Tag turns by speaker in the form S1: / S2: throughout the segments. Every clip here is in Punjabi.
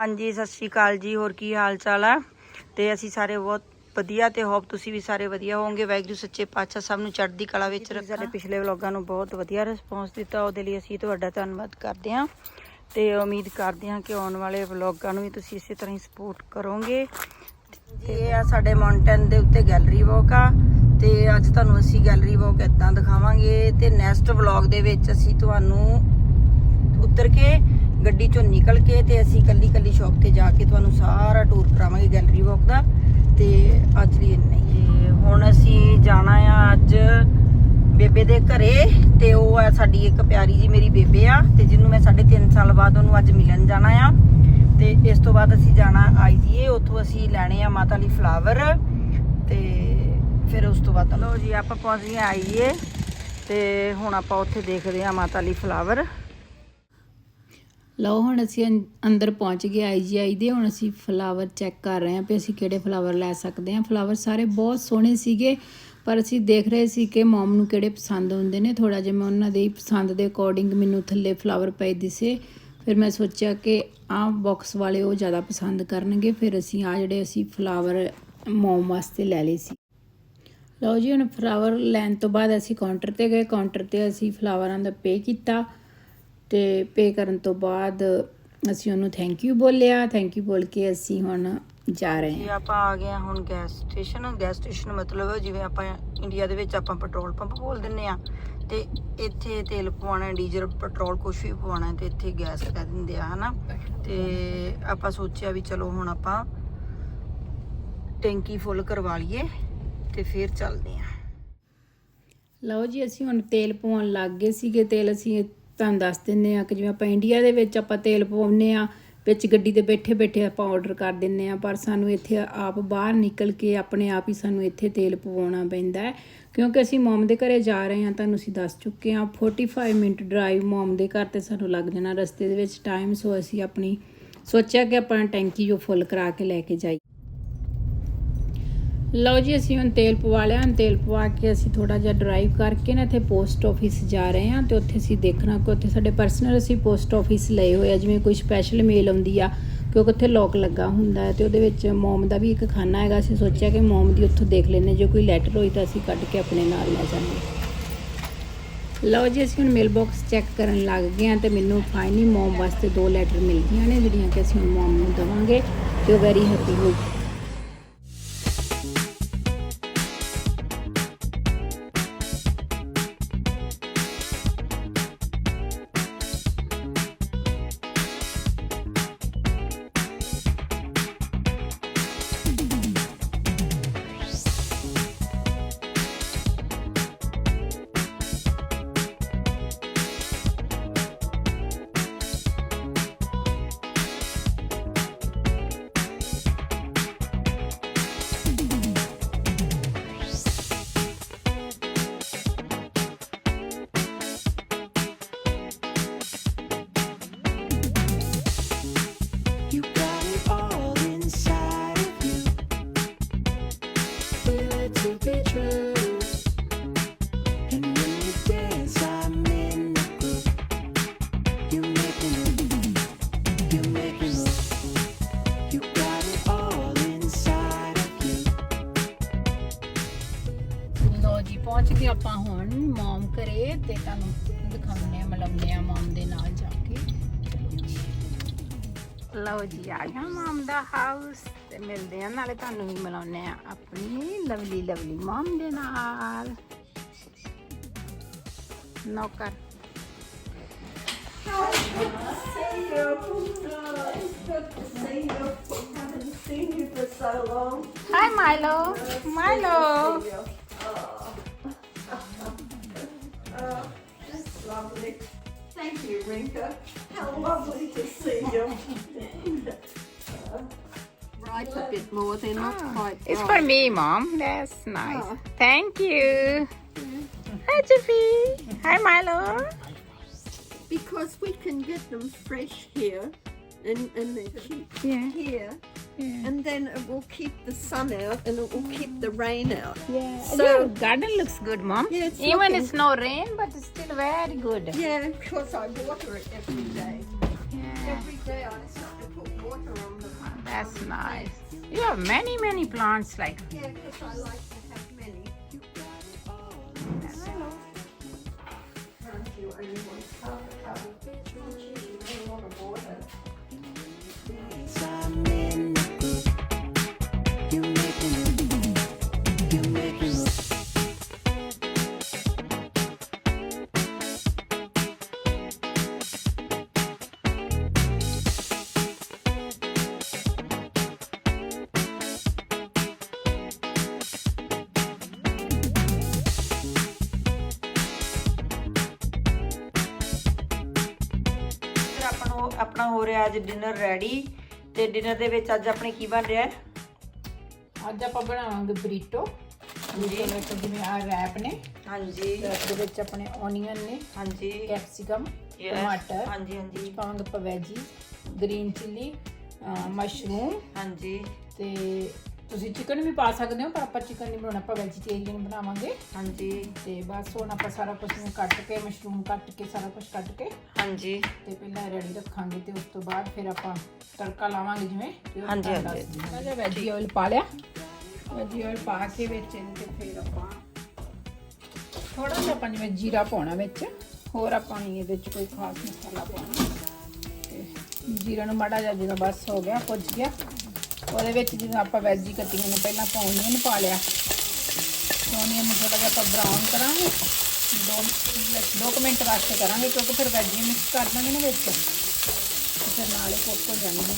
S1: ਹਾਂਜੀ ਸਤਿ ਸ਼੍ਰੀ ਅਕਾਲ ਜੀ। ਹੋਰ ਕੀ ਹਾਲ ਚਾਲ ਆ? ਤੇ ਅਸੀਂ ਸਾਰੇ ਬਹੁਤ ਵਧੀਆ ਤੇ ਹੋਪ ਤੁਸੀਂ ਵੀ ਸਾਰੇ ਵਧੀਆ ਹੋਵੋਗੇ। ਵਾਹਿਗੁਰੂ ਸੱਚੇ ਪਾਤਸ਼ਾਹ ਸਭ ਨੂੰ ਚੜ੍ਹਦੀ ਕਲਾ ਵਿੱਚ ਰੱਖੇ ਸਾਡੇ ਪਿਛਲੇ ਵਲੋਗਾਂ ਨੂੰ ਬਹੁਤ ਵਧੀਆ ਰਿਸਪੌਂਸ ਦਿੱਤਾ। ਉਹਦੇ ਲਈ ਅਸੀਂ ਤੁਹਾਡਾ ਧੰਨਵਾਦ ਕਰਦੇ ਹਾਂ। ਤੇ ਉਮੀਦ ਕਰਦੇ ਹਾਂ ਕਿ ਆਉਣ ਵਾਲੇ ਵਲੋਗਾਂ ਨੂੰ ਵੀ ਤੁਸੀਂ ਇਸੇ ਤਰ੍ਹਾਂ ਹੀ ਸਪੋਰਟ ਕਰੋਗੇ। ਤੇ ਇਹ ਆ ਸਾਡੇ ਮਾਊਂਟੇਨ ਦੇ ਉੱਤੇ ਗੈਲਰੀ ਵਾਕ ਆ। ਤੇ ਅੱਜ ਤੁਹਾਨੂੰ ਅਸੀਂ ਗੈਲਰੀ ਵਾਕ ਇਦਾਂ ਦਿਖਾਵਾਂਗੇ। ਤੇ ਨੈਕਸਟ ਵਲੌਗ ਦੇ ਵਿੱਚ ਅਸੀਂ ਤੁਹਾਨੂੰ ਉਤਰ ਕੇ ਗੱਡੀ ਚੋਂ ਨਿਕਲ ਕੇ ਤੇ ਅਸੀਂ ਕੱਲੀ ਕੱਲੀ ਸ਼ਾਪ ਤੇ ਜਾ ਕੇ ਤੁਹਾਨੂੰ ਸਾਰਾ ਟੂਰ ਕਰਾਵਾਂਗੇ ਗੈਲਰੀ ਵਾਕ ਦਾ ਤੇ ਅੱਜ ਲਈ ਇੰਨਾ ਹੀ। ਤੇ ਹੁਣ ਅਸੀਂ ਜਾਣਾ ਆ ਅੱਜ ਬੇਬੇ ਦੇ ਘਰੇ ਤੇ ਉਹ ਆ ਸਾਡੀ ਇੱਕ ਪਿਆਰੀ ਜੀ ਮੇਰੀ ਬੇਬੇ ਆ ਤੇ ਜਿਹਨੂੰ ਮੈਂ 3.5 ਸਾਲ ਬਾਅਦ ਉਹਨੂੰ ਅੱਜ ਮਿਲਣ ਜਾਣਾ ਆ। ਤੇ ਇਸ ਤੋਂ ਬਾਅਦ ਅਸੀਂ ਜਾਣਾ ਆਈਜੀਏ ਉੱਥੋਂ ਅਸੀਂ ਲੈਣੇ ਆ ਮਾਤਾ ਲਈ ਫਲਾਵਰ ਤੇ ਫਿਰ ਉਸ ਤੋਂ ਬਾਅਦ ਲਓ ਜੀ ਆਪਾਂ ਪਹੁੰਚ ਗਏ ਆਈਏ ਤੇ ਹੁਣ ਆਪਾਂ ਉੱਥੇ ਦੇਖਦੇ ਆ ਮਾਤਾ ਲਈ ਫਲਾਵਰ
S2: ਲਓ ਹੁਣ ਅਸੀਂ ਅੰ- ਅੰਦਰ ਪਹੁੰਚ ਗਏ ਆਈਜੀਆਈ ਦੇ, ਹੁਣ ਅਸੀਂ ਫਲਾਵਰ ਚੈੱਕ ਕਰ ਰਹੇ ਹਾਂ ਵੀ ਅਸੀਂ ਕਿਹੜੇ ਫਲਾਵਰ ਲੈ ਸਕਦੇ ਹਾਂ। ਫਲਾਵਰ ਸਾਰੇ ਬਹੁਤ ਸੋਹਣੇ ਸੀਗੇ, ਪਰ ਅਸੀਂ ਦੇਖ ਰਹੇ ਸੀ ਕਿ ਮਮ ਨੂੰ ਕਿਹੜੇ ਪਸੰਦ ਹੁੰਦੇ ਨੇ। ਥੋੜਾ ਜਿਹਾ ਮੈਂ ਉਹਨਾਂ ਦੇ ਪਸੰਦ ਦੇ ਅਕੋਰਡਿੰਗ ਮੈਨੂੰ ਥੱਲੇ ਫਲਾਵਰ ਪਏ ਦਿਸੇ ਫਿਰ ਮੈਂ ਸੋਚਿਆ ਕਿ ਆਹ ਬਾਕਸ ਵਾਲੇ ਉਹ ਜ਼ਿਆਦਾ ਪਸੰਦ ਕਰਨਗੇ। ਫਿਰ ਅਸੀਂ ਆ ਜਿਹੜੇ ਅਸੀਂ ਫਲਾਵਰ ਮਮ ਵਾਸਤੇ ਲੈ ਲਏ ਸੀ। ਲਓ ਜੀ, ਹੁਣ ਫਲਾਵਰ ਲੈਣ ਤੋਂ ਬਾਅਦ ਅਸੀਂ ਕਾਊਂਟਰ ਤੇ ਗਏ। ਕਾਊਂਟਰ ਤੇ ਅਸੀਂ ਫਲਾਵਰਾਂ ਦਾ ਪੇ ਕੀਤਾ। ਤੇ ਪੇ ਕਰਨ ਤੋਂ ਬਾਅਦ ਅਸੀਂ ਉਹਨੂੰ ਥੈਂਕ ਯੂ ਬੋਲਿਆ। ਥੈਂਕ ਯੂ ਬੋਲ ਕੇ ਅਸੀਂ ਹੁਣ ਜਾ ਰਹੇ
S1: ਜੀ
S2: ਹਾਂ।
S1: ਆਪਾਂ ਆ ਗਏ ਹਾਂ ਹੁਣ ਗੈਸ ਸਟੇਸ਼ਨ ਗੈਸ ਸਟੇਸ਼ਨ ਮਤਲਬ ਜਿਵੇਂ ਆਪਾਂ ਇੰਡੀਆ ਦੇ ਵਿੱਚ ਆਪਾਂ ਪੈਟਰੋਲ ਪੰਪ ਬੋਲ ਦਿੰਨੇ ਆ ਤੇ ਇੱਥੇ ਤੇਲ ਪਵਾਉਣਾ ਡੀਜ਼ਲ ਪੈਟਰੋਲ ਕੁਛ ਵੀ ਪਵਾਉਣਾ ਤੇ ਇੱਥੇ ਗੈਸ ਕਹਿ ਦਿੰਦੇ ਆ ਹਨਾ? ਤੇ ਆਪਾਂ ਸੋਚਿਆ ਵੀ ਚਲੋ ਹੁਣ ਆਪਾਂ ਟੈਂਕੀ ਫੁੱਲ ਕਰਵਾ ਲਈਏ ਤੇ ਫਿਰ ਚੱਲਦੇ ਆ
S2: ਲਓ ਜੀ ਅਸੀਂ ਹੁਣ ਤੇਲ ਪਵਾਉਣ ਲੱਗ ਗਏ ਸੀਗੇ। ਤੇਲ ਅਸੀਂ ਤੁਹਾਨੂੰ ਦੱਸ ਦਿੰਨੇ ਆ ਕਿ ਜਿਵੇਂ ਆਪਾਂ ਇੰਡੀਆ ਦੇ ਵਿੱਚ ਆਪਾਂ ਤੇਲ ਪਵਾਉਂਦੇ ਆ ਵਿੱਚ ਗੱਡੀ ਤੇ ਬੈਠੇ ਬੈਠੇ ਆਪਾਂ ਆਰਡਰ ਕਰ ਦਿੰਨੇ ਆ ਪਰ ਸਾਨੂੰ ਇੱਥੇ ਆਪ ਬਾਹਰ ਨਿਕਲ ਕੇ ਆਪਣੇ ਆਪ ਹੀ ਸਾਨੂੰ ਇੱਥੇ ਤੇਲ ਪਵਾਉਣਾ ਪੈਂਦਾ ਹੈ। ਕਿਉਂਕਿ ਅਸੀਂ ਮਮ ਦੇ ਘਰੇ ਜਾ ਰਹੇ ਹਾਂ, ਤੁਹਾਨੂੰ ਅਸੀਂ ਦੱਸ ਚੁੱਕੇ ਹਾਂ 45 ਮਿੰਟ ਡਰਾਈਵ ਮਮ ਦੇ ਘਰ ਤੇ ਸਾਨੂੰ ਲੱਗ ਜਾਣਾ ਰਸਤੇ ਦੇ ਵਿੱਚ ਟਾਈਮ ਸੋ ਅਸੀਂ ਆਪਣੀ ਸੋਚਿਆ ਕਿ ਆਪਾਂ ਟੈਂਕੀ ਜੋ ਫੁੱਲ ਕਰਾ ਕੇ ਲੈ ਕੇ ਜਾਈਏ। ਲਓ ਜੀ, ਅਸੀਂ ਹੁਣ ਤੇਲ ਪਵਾ ਲਿਆ। ਹੁਣ ਤੇਲ ਪਵਾ ਕੇ ਅਸੀਂ ਥੋੜਾ ਜਿਹਾ ਡਰਾਈਵ ਕਰਕੇ ਨਾ ਇੱਥੇ ਪੋਸਟ ਆਫਿਸ ਜਾ ਰਹੇ ਹਾਂ ਤੇ ਉੱਥੇ ਅਸੀਂ ਦੇਖਣਾ ਕਿ ਉੱਥੇ ਸਾਡੇ ਪਰਸਨਲ ਅਸੀਂ ਪੋਸਟ ਆਫਿਸ ਲਏ ਹੋਏ ਆ। ਜਿਵੇਂ ਕੋਈ ਸਪੈਸ਼ਲ ਮੇਲ ਆਉਂਦੀ ਆ, ਕਿਉਂਕਿ ਉੱਥੇ ਲੋਕ ਲੱਗਾ ਹੁੰਦਾ ਹੈ ਤੇ ਉਹਦੇ ਵਿੱਚ ਮੋਮ ਦਾ ਵੀ ਇੱਕ ਖਾਨਾ ਹੈਗਾ। ਅਸੀਂ ਸੋਚਿਆ ਕਿ ਮੋਮ ਦੀ ਉੱਥੋਂ ਦੇਖ ਲੈਨੇ ਜੇ ਕੋਈ ਲੈਟਰ ਹੋਈ ਤਾਂ ਅਸੀਂ ਕੱਢ ਕੇ ਆਪਣੇ ਨਾਲ ਲੈ ਜਾਵਾਂਗੇ ਲਓ ਜੀ, ਅਸੀਂ ਹੁਣ ਮੇਲ ਬਾਕਸ ਚੈੱਕ ਕਰਨ ਲੱਗ ਗਏ ਹਾਂ ਤੇ ਮੈਨੂੰ ਫਾਈਨਲੀ ਮੋਮ ਵਾਸਤੇ ਦੋ ਲੈਟਰ ਮਿਲ ਗਈਆਂ ਨੇ, ਜਿਹੜੀਆਂ ਕਿ ਅਸੀਂ ਹੁਣ ਮੋਮ ਨੂੰ ਦੇਵਾਂਗੇ ਤੇ ਉਹ ਵੈਰੀ ਹੈਪੀ ਹੋਈ ਤੇ ਤੁਹਾਨੂੰ ਦਿਖਾਉਂਦੇ ਆ, ਮਿਲਾਉਂਦੇ ਆ ਮਮ ਦੇ ਨਾਲ ਜਾ ਕੇ। ਲਓ ਜੀ, ਆ ਗਿਆ ਮਮ ਦਾ ਹਾਊਸ ਤੇ ਮਿਲਦੇ ਆ, ਨਾਲੇ ਤੁਹਾਨੂੰ ਵੀ ਮਿਲਾਉਂਦੇ ਆ ਆਪਣੀ ਲਵਲੀ ਲਵਲੀ ਮਮ ਦੇ ਨਾਲ। ਨੌਕਰ। ਹਾਈ ਮਾਈਲੋ
S3: Thank you, Rinka. How lovely to see you. Right a bit more, they're not ah, quite
S2: It's for me, Mom. That's nice. Ah. Thank you. Hi, Jeffy. Hi, Milo.
S3: Because we can get them fresh here and, and they're cheap.
S2: Yeah.
S3: Here
S2: yeah.
S3: And then it will keep the sun out and it will keep the rain out.
S2: Yeah.
S3: So-
S2: So garden looks good, Mom.
S3: Yeah, it's
S2: Even
S3: looking-
S2: it's no rain, but it's still very good.
S3: Yeah, because I water it every day.
S2: Yeah.
S3: Every day I start to put water on the. Plant.
S2: That's nice. You have many, many plants like.
S3: Yeah, because I like
S1: ਆਪਣਾ ਹੋ ਰਿਹਾ ਅੱਜ ਡਿਨਰ ਰੈਡੀ ਤੇ ਡਿਨਰ ਦੇ ਵਿੱਚ ਅੱਜ ਆਪਣੇ ਕੀ ਬਣ ਰਿਹਾ ਹੈ?
S2: ਅੱਜ ਆਪਾਂ ਬਣਾਵਾਂਗੇ ਬਰੀਟੋ ਵਿੱਚ ਜਿਵੇਂ ਆ ਰੈਪ ਨੇ
S1: ਹਾਂਜੀ।
S2: ਉਹਦੇ ਵਿੱਚ ਆਪਣੇ ਓਨੀਅਨ ਨੇ
S1: ਹਾਂਜੀ।
S2: ਕੈਪਸਿਕਮ ਟਮਾਟਰ
S1: ਹਾਂਜੀ ਹਾਂਜੀ।
S2: ਪਾਵਾਂਗੇ ਆਪਾਂ ਵੈਜੀ ਗ੍ਰੀਨ ਚਿੱਲੀ ਮਸ਼ਰੂਮ
S1: ਹਾਂਜੀ।
S2: ਤੇ ਤੁਸੀਂ ਚਿਕਨ ਵੀ ਪਾ ਸਕਦੇ ਹੋ ਪਰ ਆਪਾਂ ਚਿਕਨ ਨਹੀਂ ਬਣਾਉਣਾ ਆਪਾਂ ਵੈਜੀਟੇਰੀਅਨ ਬਣਾਵਾਂਗੇ।
S1: ਹਾਂਜੀ।
S2: ਤੇ ਬਸ ਹੁਣ ਆਪਾਂ ਸਾਰਾ ਕੁਝ ਨੂੰ ਕੱਟ ਕੇ ਮਸ਼ਰੂਮ ਕੱਟ ਕੇ ਸਾਰਾ ਕੁਝ ਕੱਟ ਕੇ
S1: ਹਾਂਜੀ।
S2: ਤੇ ਪਹਿਲਾਂ ਰੈਡੀ ਰੱਖਾਂਗੇ ਤੇ ਉਸ ਤੋਂ ਬਾਅਦ ਫਿਰ ਆਪਾਂ ਤੜਕਾ ਲਾਵਾਂਗੇ ਜਿਵੇਂ
S1: ਹਾਂਜੀ, ਹਾਂਜੀ।
S2: ਜਿਹਾ ਵੈਜੀ ਆਇਲ ਪਾ ਲਿਆ। ਵੈਜੀ ਆਇਲ ਪਾ ਕੇ ਵਿੱਚ ਇਹਦੇ ਤੇ ਫਿਰ ਆਪਾਂ ਥੋੜਾ ਜਿਹਾ ਆਪਾਂ ਜਿਵੇਂ ਜੀਰਾ ਪਾਉਣਾ ਵਿੱਚ ਹੋਰ ਆਪਾਂ ਨਹੀਂ ਇਹਦੇ ਵਿੱਚ ਕੋਈ ਖਾਸ ਮਸਾਲਾ ਪਾਉਣਾ। ਜੀਰਾ ਨੂੰ ਮਾੜਾ ਜਿਹਾ ਜਦੋਂ ਬਸ ਹੋ ਗਿਆ ਪੁੱਜ ਗਿਆ। ਉਹਦੇ ਵਿੱਚ ਜਿਵੇਂ ਆਪਾਂ ਵੈਜੀ ਕੱਟੀਆਂ ਨੇ ਪਹਿਲਾਂ ਪਾਉਣੀਆਂ ਨੂੰ ਪਾ ਲਿਆ। ਓਨੀਅਨ ਨੂੰ ਥੋੜਾ ਜਿਹਾ ਆਪਾਂ ਬਰਾਊਨ ਕਰਾਂਗੇ। ਦੋ ਦੋ ਕੁ ਮਿੰਟ ਵਾਸਤੇ ਕਰਾਂਗੇ ਕਿਉਂਕਿ ਫਿਰ ਵੈਜੀ ਮਿਕਸ ਕਰ ਦਾਂਗੇ ਨਾ ਵਿੱਚ। ਤੇ ਫਿਰ ਨਾਲੇ ਕੁੱਕ ਹੋ ਜਾਣਗੇ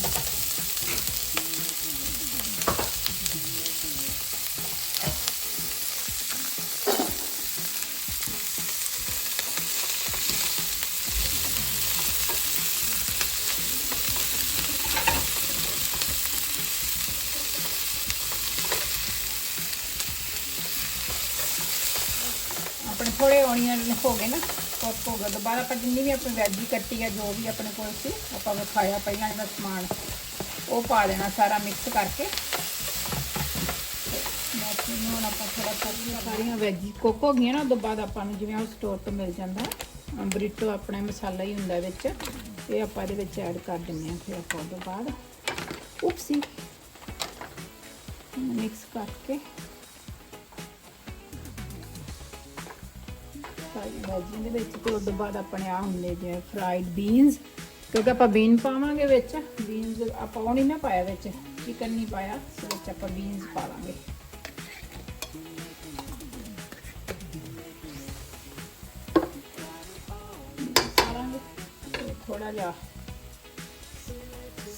S2: ਆਪਣੇ ਥੋੜੇ ਓਨੀਅਨ ਹੋ ਗਏ ਨਾ ਕੁੱਕ ਹੋ ਗਿਆ ਦੁਬਾਰਾ ਆਪਾਂ ਜਿੰਨੀ ਵੀ ਆਪਣੀ ਵੈਜੀ ਕੱਟੀ ਆ, ਜੋ ਵੀ ਆਪਣੇ ਕੋਲ ਸੀ, ਆਪਾਂ ਵਿਖਾਇਆ ਪਹਿਲਾਂ ਇਹਦਾ ਸਮਾਨ। ਉਹ ਪਾ ਦੇਣਾ ਸਾਰਾ ਮਿਕਸ ਕਰਕੇ। ਬਾਕੀ ਹੁਣ ਆਪਾਂ ਥੋੜਾ ਕੁੱਕ ਸਾਰੀਆਂ ਵੈਜੀ ਕੁੱਕ ਹੋ ਗਈਆਂ ਨਾ, ਉਦੋਂ ਬਾਅਦ ਆਪਾਂ ਨੂੰ ਜਿਵੇਂ ਉਹ ਸਟੋਰ ਤੋਂ ਮਿਲ ਜਾਂਦਾ। ਬਰੀਟੋ ਆਪਣਾ ਮਸਾਲਾ ਹੀ ਹੁੰਦਾ ਵਿੱਚ। ਇਹ ਆਪਾਂ ਇਹਦੇ ਵਿੱਚ ਐਡ ਕਰ ਦਿੰਦੇ ਹਾਂ ਫਿਰ ਆਪਾਂ ਉਦੋਂ ਬਾਅਦ। ਉਪਸੀ। ਮਿਕਸ ਕਰਕੇ। ਸਾਰੀ ਵੈਜੀ ਦੇ ਵਿੱਚ ਤੇ ਉਸ ਤੋਂ ਬਾਅਦ ਆਪਣੇ ਆ ਹੁੰਦੇ ਜਿਵੇਂ ਫਰਾਈਡ ਬੀਨਸ ਕਿਉਂਕਿ ਆਪਾਂ ਬੀਨ ਪਾਵਾਂਗੇ ਵਿੱਚ ਬੀਨਸ ਆਪਾਂ ਉਹ ਨਹੀਂ ਨਾ ਪਾਇਆ ਵਿੱਚ ਚਿਕਨ ਨਹੀਂ ਪਾਇਆ ਇਸ ਵਿੱਚ ਆਪਾਂ ਬੀਨਸ ਪਾਵਾਂਗੇ ਤੇ ਥੋੜਾ ਜਿਹਾ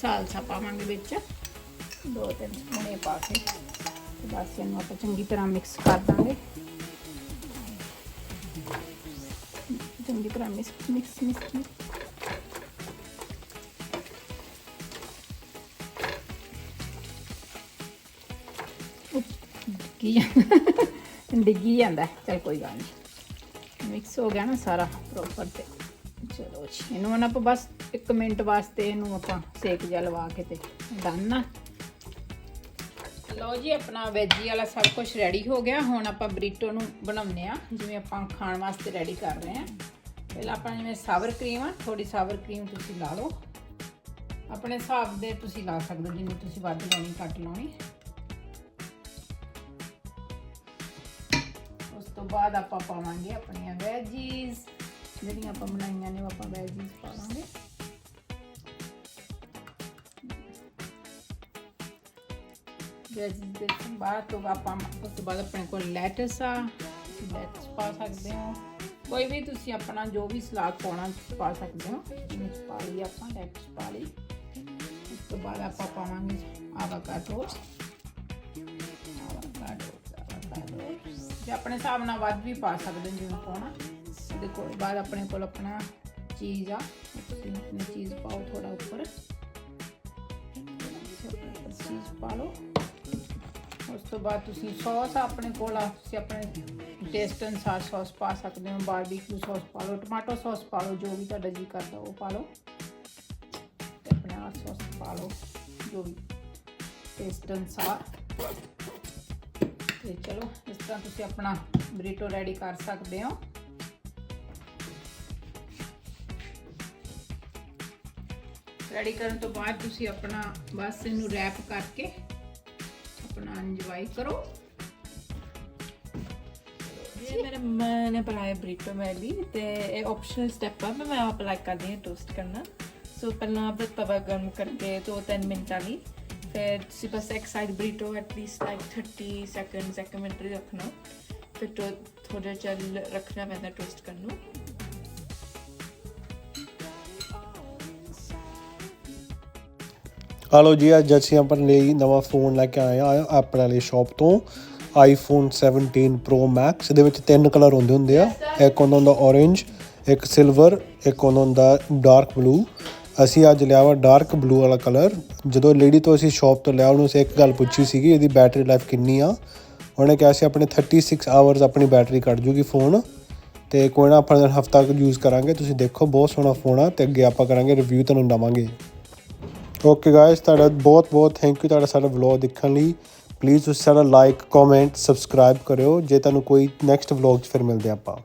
S2: ਸਾਲਸਾ ਪਾਵਾਂਗੇ ਵਿੱਚ, ਦੋ ਤਿੰਨ ਸਪੂਨੇ ਪਾ ਕੇ ਬਸ ਇਹਨੂੰ ਆਪਾਂ ਚੰਗੀ ਤਰ੍ਹਾਂ ਮਿਕਸ ਕਰ ਦਾਂਗੇ। ਚੰਗੀ ਤਰ੍ਹਾਂ ਮਿਕਸ ਮਿਕਸ ਮਿਕਸ ਕੀ ਡਿੱਗੀ ਜਾਂਦਾ। ਚਲ ਕੋਈ ਗੱਲ ਨਹੀਂ। ਮਿਕਸ ਹੋ ਗਿਆ ਨਾ ਸਾਰਾ ਪ੍ਰੋਪਰ ਤੇ। ਚਲੋ ਜੀ, ਇਹਨੂੰ ਹੁਣ ਆਪਾਂ ਬਸ 1 ਮਿੰਟ ਵਾਸਤੇ ਇਹਨੂੰ ਆਪਾਂ ਸੇਕ ਜਿਹਾ ਲਵਾ ਕੇ ਤੇ ਡਨ ਨਾ ਲਓ ਜੀ, ਆਪਣਾ ਵੈਜੀ ਵਾਲਾ ਸਭ ਕੁਝ ਰੈਡੀ ਹੋ ਗਿਆ। ਹੁਣ ਆਪਾਂ ਬਰੀਟੋ ਨੂੰ ਬਣਾਉਂਦੇ ਆ ਜਿਵੇਂ ਆਪਾਂ ਖਾਣ ਵਾਸਤੇ ਰੈਡੀ ਕਰ ਰਹੇ ਆ ਪਹਿਲਾਂ ਆਪਾਂ ਜਿਵੇਂ ਸਾਵਰ ਕਰੀਮ ਆ ਥੋੜੀ ਸਾਵਰ ਕਰੀਮ ਤੁਸੀਂ ਲਾ ਲਓ। ਆਪਣੇ ਹਿਸਾਬ ਦੇ ਤੁਸੀਂ ਲਾ ਸਕਦੇ ਹੋ ਜਿੰਨੀ ਤੁਸੀਂ ਵੱਧ ਲਾਉਣੀ, ਘੱਟ ਲਾਉਣੀ। ਉਸ ਤੋਂ ਬਾਅਦ ਆਪਾਂ ਪਾਵਾਂਗੇ ਆਪਣੀਆਂ ਵੈਜੀਜ਼ ਜਿਹੜੀਆਂ ਆਪਾਂ ਬਣਾਈਆਂ ਨੇ, ਉਹ ਆਪਾਂ ਵੈਜੀਜ਼ ਪਾਵਾਂਗੇ ਵੈਜੀਜ਼ ਦੇ ਬਾਅਦ ਤੋਂ ਆਪਾਂ, ਉਸ ਤੋਂ ਬਾਅਦ ਆਪਣੇ ਕੋਲ ਲੈਟਸ ਆ। ਲੈਟਸ ਪਾ ਸਕਦੇ ਹੋ। ਕੋਈ ਵੀ ਤੁਸੀਂ ਆਪਣਾ ਜੋ ਵੀ ਸਲਾਦ ਪਾਉਣਾ ਤੁਸੀਂ ਪਾ ਸਕਦੇ ਹੋ। ਜਿਵੇਂ ਪਾ ਲਈ ਆਪਾਂ ਲੈਟਸ ਪਾ ਲਈ। ਉਸ ਤੋਂ ਬਾਅਦ ਆਪਾਂ ਪਾਵਾਂਗੇ ਆਵਾਕਾਡੋ ਆਵਾਕਾਡੋ ਆਵਾਕਾਡੋ ਜੇ ਆਪਣੇ ਹਿਸਾਬ ਨਾਲ ਵੱਧ ਵੀ ਪਾ ਸਕਦੇ ਹੋ ਜਿਵੇਂ ਪਾਉਣਾ ਉਹਦੇ ਕੋਲ ਬਾਅਦ ਆਪਣੇ ਕੋਲ ਆਪਣਾ ਚੀਜ਼ ਆ, ਤੁਸੀਂ ਆਪਣੀ ਚੀਜ਼ ਪਾਓ ਥੋੜਾ ਉੱਪਰ। ਚੀਜ਼ ਪਾ ਲਓ। ਉਸ ਤੋਂ ਬਾਅਦ ਤੁਸੀਂ ਸੌਸ ਆਪਣੇ ਕੋਲ ਆ, ਤੁਸੀਂ ਆਪਣੇ ਟੇਸਟ ਅਨੁਸਾਰ ਸੌਸ ਪਾ ਸਕਦੇ ਹੋ ਬਾਰਬੀਕਿਊ ਸੌਸ ਪਾ ਲਓ ਟਮਾਟੋ ਸੌਸ ਪਾ ਲਓ, ਜੋ ਵੀ ਤੁਹਾਡਾ ਜੀ ਕਰਦਾ ਉਹ ਪਾ ਲਓ ਤੇ ਆਪਣੇ ਆ ਸੌਸ ਪਾ ਲਓ, ਜੋ ਵੀ ਟੇਸਟ ਅਨੁਸਾਰ ਤੇ ਚਲੋ, ਇਸ ਤਰ੍ਹਾਂ ਤੁਸੀਂ ਆਪਣਾ ਬਰੀਟੋ ਰੈਡੀ ਕਰ ਸਕਦੇ ਹੋ। ਰੈਡੀ ਕਰਨ ਤੋਂ ਬਾਅਦ ਤੁਸੀਂ ਆਪਣਾ ਬਸ ਇਹਨੂੰ ਰੈਪ ਕਰਕੇ ਆਪਣਾ ਇੰਜੋਏ ਕਰੋ।
S4: ਇਹ ਮੇਰੇ ਮੈਨੇ ਬਣਾਇਆ ਬ੍ਰੀਟੋ ਮੇਰੇ ਲਈ ਤੇ ਇਹ ਆਪਸ਼ਨਲ ਸਟੈਪ ਆ, ਮੈਂ ਮੈਂ ਆਪ ਲਾਈਕ ਕਰਦੀ ਹਾਂ ਟੋਸਟ ਕਰਨਾ। ਸੋ ਪਹਿਲਾਂ ਆਪਾਂ ਤਵਾ ਗਰਮ ਕਰਕੇ 2-3 ਮਿੰਟਾਂ ਲਈ, ਫਿਰ ਤੁਸੀਂ ਬਸ ਇੱਕ side burrito at least like 30 seconds ਇੱਕ ਮਿੰਟ ਲਈ ਰੱਖਣਾ। ਫਿਰ ਟੋ ਥੋੜਾ ਜਿਹਾ ਰੱਖਣਾ ਪੈਂਦਾ ਟੋਸਟ ਕਰਨ ਨੂੰ।
S5: ਹਲੋ ਜੀ, ਅੱਜ ਅਸੀਂ ਆਪਣੇ ਲਈ ਨਵਾਂ ਫੋਨ ਲੈ ਕੇ ਆਏ ਆ ਆਪਣੇ ਵਾਲੀ ਸ਼ਾਪ ਤੋਂ। ਆਈਫੋਨ 17 Pro Max, ਇਹਦੇ ਵਿੱਚ ਤਿੰਨ ਕਲਰ ਹੁੰਦੇ ਹੁੰਦੇ ਆ। ਇੱਕ ਉਹਨਾਂ ਦਾ orange, ਇੱਕ ਸਿਲਵਰ ਇੱਕ ਉਹਨਾਂ ਦਾ ਡਾਰਕ ਬਲੂ ਅਸੀਂ ਅੱਜ ਲਿਆ ਵਾ ਡਾਰਕ ਬਲੂ ਵਾਲਾ ਕਲਰ ਜਦੋਂ ਲੇਡੀ ਤੋਂ ਅਸੀਂ ਸ਼ਾਪ ਤੋਂ ਲਿਆ, ਉਹਨੂੰ ਅਸੀਂ ਇੱਕ ਗੱਲ ਪੁੱਛੀ ਸੀਗੀ, ਇਹਦੀ ਬੈਟਰੀ ਲਾਈਫ ਕਿੰਨੀ ਆ? ਉਹਨੇ ਕਿਹਾ ਸੀ ਆਪਣੇ 36 ਆਵਰਸ ਆਪਣੀ ਬੈਟਰੀ ਕੱਢ ਜੂਗੀ ਫੋਨ ਤੇ ਕੋਈ ਨਾ ਆਪਾਂ ਹਫਤਾ ਕੁ ਯੂਜ਼ ਕਰਾਂਗੇ, ਤੁਸੀਂ ਦੇਖੋ, ਬਹੁਤ ਸੋਹਣਾ ਫੋਨ ਆ ਤੇ ਅੱਗੇ ਆਪਾਂ ਕਰਾਂਗੇ ਰਿਵਿਊ ਤੁਹਾਨੂੰ ਦਵਾਂਗੇ। ਓਕੇ ਗਾਇਸ ਤੁਹਾਡਾ ਬਹੁਤ ਬਹੁਤ ਥੈਂਕ ਯੂ ਤੁਹਾਡਾ ਸਾਡਾ ਵਲੌਗ ਦੇਖਣ ਲਈ। ਪਲੀਜ਼ ਤੁਸੀਂ ਸਾਡਾ ਲਾਈਕ ਕਮੈਂਟ ਸਬਸਕ੍ਰਾਈਬ ਕਰਿਓ। ਜੇ ਤੁਹਾਨੂੰ ਕੋਈ ਨੈਕਸਟ ਵਲੌਗ 'ਚ ਫਿਰ ਮਿਲਦੇ ਆਪਾਂ।